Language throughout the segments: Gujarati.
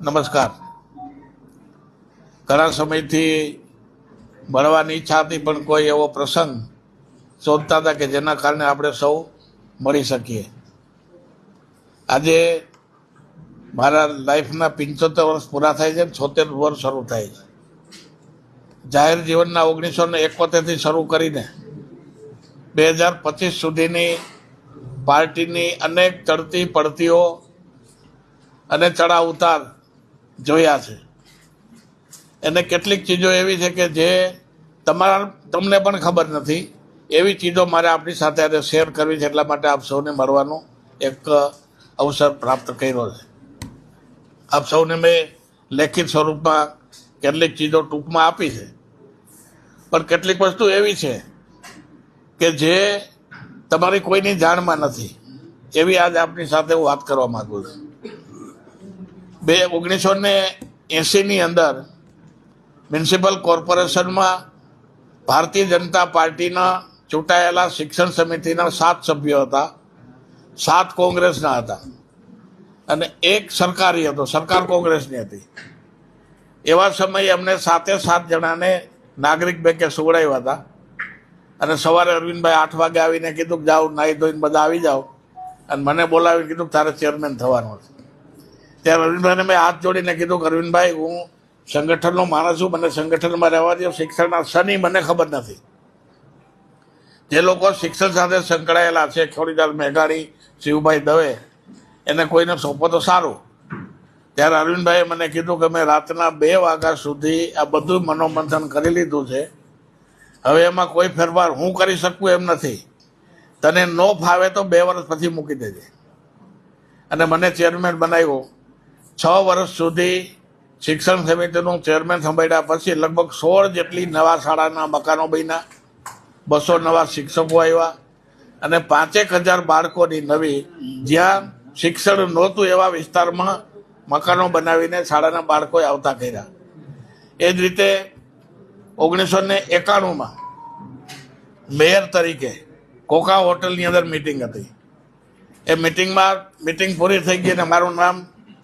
નમસ્કાર. ઘણા સમયથી મળવાની ઈચ્છા હતી, પણ કોઈ એવો પ્રસંગ શોધતા હતા કે જેના કારણે આપણે સૌ મળી શકીએ. આજે મારા લાઈફના પંચોતેર વર્ષ પૂરા થાય છે છોતેર વર્ષ શરૂ થાય છે. જાહેર જીવનના ઓગણીસો ને એકોતેરથી શરૂ કરીને બે હજાર પચીસ સુધીની પાર્ટીની અનેક ચડતી પડતીઓ અને ચડાવ ઉતાર જોયા છે. એને કેટલીક ચીજો એવી છે કે જે તમારા તમને પણ ખબર નથી. એવી ચીજો મારે આપણી સાથે આજે શેર કરવી છે, એટલા માટે આપ સૌને મળવાનો એક અવસર પ્રાપ્ત કર્યો છે. આપ સૌને મેં લેખિત સ્વરૂપમાં કેટલીક ચીજો ટૂંકમાં આપી છે. પણ કેટલીક વસ્તુ એવી છે કે જે તમારી કોઈની જાણમાં નથી. એવી આજ આપની સાથે હું વાત કરવા માગું છું. બે ઓગણીસો ને એંસીની અંદર મ્યુનિસિપલ કોર્પોરેશનમાં ભારતીય જનતા પાર્ટીના ચૂંટાયેલા શિક્ષણ સમિતિના સાત સભ્યો હતા. સાત કોંગ્રેસના હતા. અને એક સરકારી હતો, સરકાર કોંગ્રેસની હતી. એવા સમયે અમને સાતે સાત જણાને નાગરિક બેંકે સુવડાવ્યા હતા. અને સવારે અરવિંદભાઈ આઠ વાગે આવીને કીધું કે જાઓ, નાહી ધોઈને બધા આવી જાઓ. અને મને બોલાવીને કીધું તારે ચેરમેન થવાનું છે ત્યારે અરવિંદભાઈને મેં હાથ જોડીને કીધું કે, અરવિંદભાઈ, હું સંગઠનનો માણસ છું, મને સંગઠનમાં રહેવા દો શિક્ષણના શની મને ખબર નથી. જે લોકો શિક્ષણ સાથે સંકળાયેલા છે, ખોડીદાર મેઘાણી, શિવભાઈ દવે, એને કોઈને સોંપો તો સારું. ત્યારે અરવિંદભાઈએ મને કીધું કે, મેં રાતના બે વાગ્યા સુધી આ બધું મનોમંથન કરી લીધું છે. હવે એમાં કોઈ ફેરફાર હું કરી શકું એમ નથી. તને ન ફાવે તો બે વર્ષ પછી મૂકી દેજે. અને મને ચેરમેન બનાવ્યો. છ વર્ષ સુધી શિક્ષણ સમિતિનું ચેરમેન સંભાળ્યા પછી લગભગ સોળ જેટલી નવા શાળાના મકાનો બન્યા. બસો નવા શિક્ષકો આવ્યા અને પાંચેક હજાર બાળકોની નવી જ્યાં શિક્ષણ નહોતું એવા વિસ્તારમાં મકાનો બનાવીને શાળાના બાળકોએ આવતા કર્યા. એ જ રીતે ઓગણીસો ને એકાણુંમાં મેયર તરીકે કોકા હોટલની અંદર મિટિંગ હતી. એ મિટિંગમાં મિટિંગ પૂરી થઈ ગઈ અને મારું નામ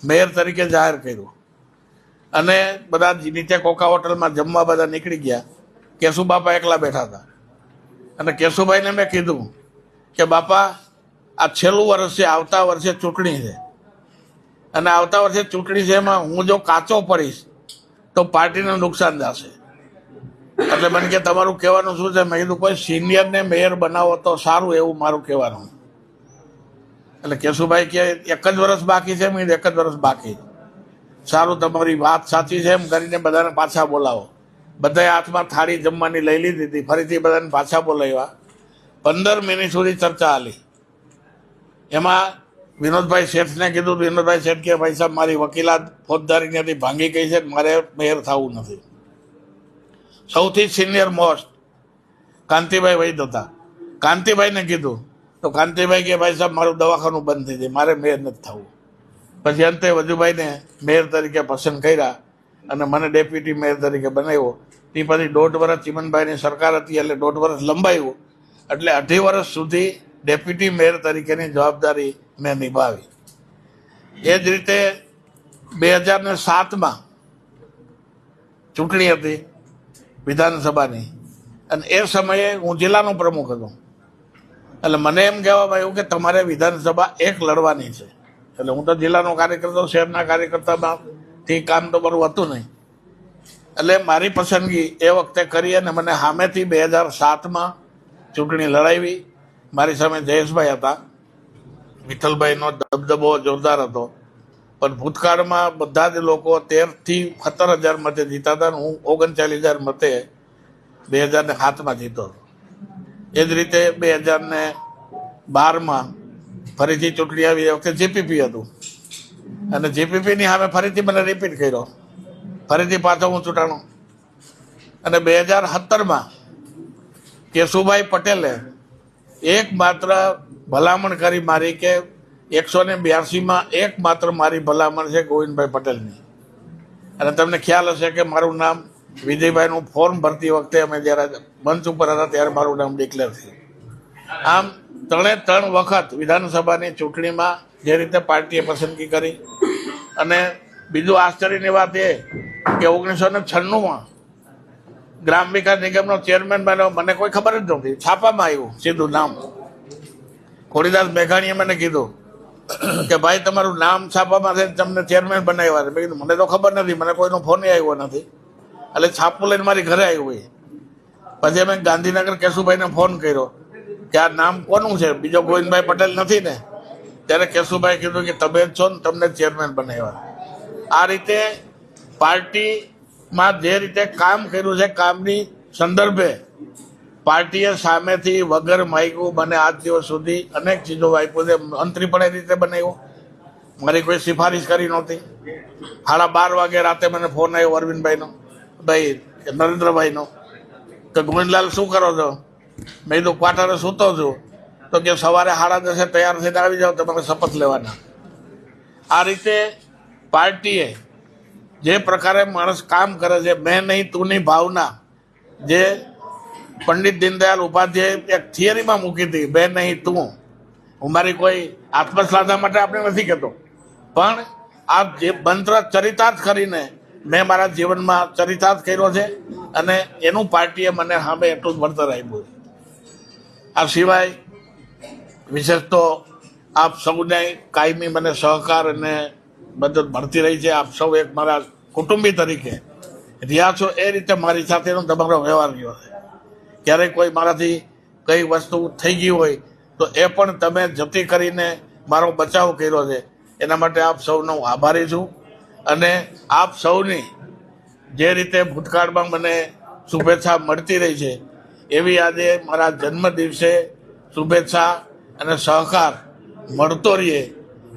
મેયર તરીકે જાહેર કર્યું. અને બધા નીચે કોકા હોટલમાં જમવા બધા નીકળી ગયા. કેશુ બાપા એકલા બેઠા હતા. અને કેશુભાઈને મેં કીધું કે, બાપા, આ છેલ્લું વર્ષ, આવતા વર્ષે ચૂંટણી છે. અને આવતા વર્ષે ચૂંટણી છે એમાં હું જો કાચો પડીશ, તો પાર્ટીને નુકસાન જશે એટલે મને કે, તમારું કહેવાનું શું છે? મેં કીધું, કોઈ સિનિયરને મેયર બનાવો તો સારું એવું મારું કહેવાનું. એટલે કેશુભાઈ કે એક જ વર્ષ બાકી છે મેં એક જ વર્ષ બાકી સારું તમારી વાત સાચી છે, એમ કરીને બધાને પાછા બોલાવો. બધાએ હાથમાં થાળી જમવાની લઈ લીધી હતી, ફરીથી બધાને પાછા બોલાવ્યા. પંદર મિનિટ સુધી ચર્ચા હાલી. એમાં વિનોદભાઈ શેઠને કીધું, વિનોદભાઈ શેઠ કે, ભાઈ સાહેબ, મારી વકીલાત ફોજદારીની હતી, ભાંગી ગઈ છે, મારે મેયર થવું નથી. સૌથી સિનિયર મોસ્ટ કાંતિભાઈ વૈદ હતા. કાંતિભાઈને કીધું તો કાંતિભાઈ કે, ભાઈ સાહેબ, મારું દવાખાનું બંધ થઈ જાય. મારે મેયર નથી થવું. પછી અંતે વજુભાઈને મેયર તરીકે પસંદ કર્યા અને મને ડેપ્યુટી મેયર તરીકે બનાવ્યો. તે પછી દોઢ વર્ષ ચિમનભાઈની સરકાર હતી, એટલે દોઢ વર્ષ લંબાયું. એટલે અઢી વર્ષ સુધી ડેપ્યુટી મેયર તરીકેની જવાબદારી મેં નિભાવી. એ જ રીતે બે હજાર ને સાતમાં ચૂંટણી હતી વિધાનસભાની. અને એ સમયે હું જિલ્લાનો પ્રમુખ હતો. એટલે મને એમ કહેવા ભાઈ કે તમારે વિધાનસભા એક લડવાની છે. એટલે હું તો જિલ્લાનો કાર્યકર્તા, શહેરના કાર્યકર્તામાં થી કામ તો મારું હતું નહીં. એટલે મારી પસંદગી એ વખતે કરી અને મને સામેથી બે હજાર સાતમાં ચૂંટણી લડાવી. મારી સામે જયેશભાઈ હતા. વિઠ્ઠલભાઈનો દબદબો જોરદાર હતો. પણ ભૂતકાળમાં બધા જ લોકો તેરથી સત્તર હજાર મતે જીતા હતા અને હું ઓગણચાલીસ હજાર મતે બે હજાર ને સાતમાં જીતો હતો. એ જ રીતે બે હજાર ને બારમાં ફરીથી ચૂંટણી આવી એ વખતે જેપીપી હતું. અને જેપીપીની સામે ફરીથી મને રિપીટ કર્યો. ફરીથી પાછો હું ચૂંટાણો. અને બે હજાર સત્તરમાં કેશુભાઈ પટેલે એકમાત્ર ભલામણ કરી મારી કે એકસો ને બ્યાસીમાં એક માત્ર મારી ભલામણ છે ગોવિંદભાઈ પટેલની. અને તમને ખ્યાલ હશે કે મારું નામ વિજયભાઈનું ફોર્મ ભરતી વખતે અમે જ્યારે મંચ ઉપર હતા ત્યારે મારું નામ ડિક્લેર થયું. આમ ત્રણે ત્રણ વખત વિધાનસભાની ચૂંટણીમાં જે રીતે પાર્ટીએ પસંદગી કરી અને બીજું આશ્ચર્યની વાત એ કે ઓગણીસો ને છન્નુંમાં ગ્રામ વિકાસ નિગમનો ચેરમેન બન્યો. મને કોઈ ખબર જ નહોતી. છાપામાં આવ્યું સીધું નામ. ખોડીદાસ મેઘાણીએ મને કીધું કે ભાઈ, તમારું નામ છાપામાં છે તમને ચેરમેન બનાવ્યા છે. મેં કીધું, મને તો ખબર નથી. મને કોઈનો ફોન આવ્યો નથી. એટલે છાપું લઈને મારી ઘરે આવ્યું એ પછી અમે ગાંધીનગર કેશુભાઈને ફોન કર્યો કે આ નામ કોનું છે? બીજો ગોવિંદભાઈ પટેલ નથી ને? ત્યારે કેશુભાઈ કીધું કે તમે જ છો ને, તમને ચેરમેન બનાવ્યા. આ રીતે પાર્ટીમાં જે રીતે કામ કર્યું છે, કામની સંદર્ભે પાર્ટીએ સામેથી વગર માગ્યું, મને આજ દિવસ સુધી અનેક ચીજો આપ્યું છે. મંત્રી પણ એ રીતે બનાવ્યો. મારી કોઈ સિફારિશ કરી નહોતી. સાડા બાર વાગે રાતે મને ફોન આવ્યો અરવિંદભાઈનો. ભાઈ નરેન્દ્રભાઈનો કે ગોવિંદલાલ શું કરો છો? મેં કીધું, ક્વાર્ટરે સૂતો છું. તો કે, સવારે સાડા દસે તૈયાર થઈને આવી જાઓ, તમારે શપથ લેવાના. આ રીતે પાર્ટીએ જે પ્રકારે માણસ કામ કરે છે, મેં નહીં તુંની ભાવના જે પંડિત દીનદયાલ ઉપાધ્યાય એક થિયરીમાં મૂકી હતી બે નહીં, તું. હું મારી કોઈ આત્મશ્લાધા માટે આપણે નથી કહેતો. પણ આ જે મંત્ર ચરિતાર્થ કરીને મેં મારા જીવનમાં ચરિતાર્થ કર્યો છે અને એનું પાર્ટીએ મને સામે એટલું જ વળતર આપ્યું છે. આ સિવાય વિશેષ તો આપ સૌને કાયમી મને સહકાર અને મદદ મળતી રહી છે. આપ સૌ એક મારા કુટુંબી તરીકે રહ્યા છો. એ રીતે મારી સાથેનો તમારો વ્યવહાર રહ્યો છે. ક્યારેક કોઈ મારાથી કઈ વસ્તુ થઈ ગઈ હોય તો એ પણ તમે જતી કરીને મારો બચાવ કર્યો છે. એના માટે આપ સૌનો હું આભારી છું. અને આપ સૌની જે રીતે ભૂતકાળમાં મને શુભેચ્છા મળતી રહી છે, એવી આજે મારા જન્મ દિવસે શુભેચ્છા અને સહકાર મળતો રહીએ,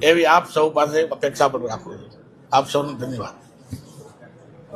એવી આપ સૌ પાસે અપેક્ષા પણ રાખું છું. આપ સૌનો ધન્યવાદ.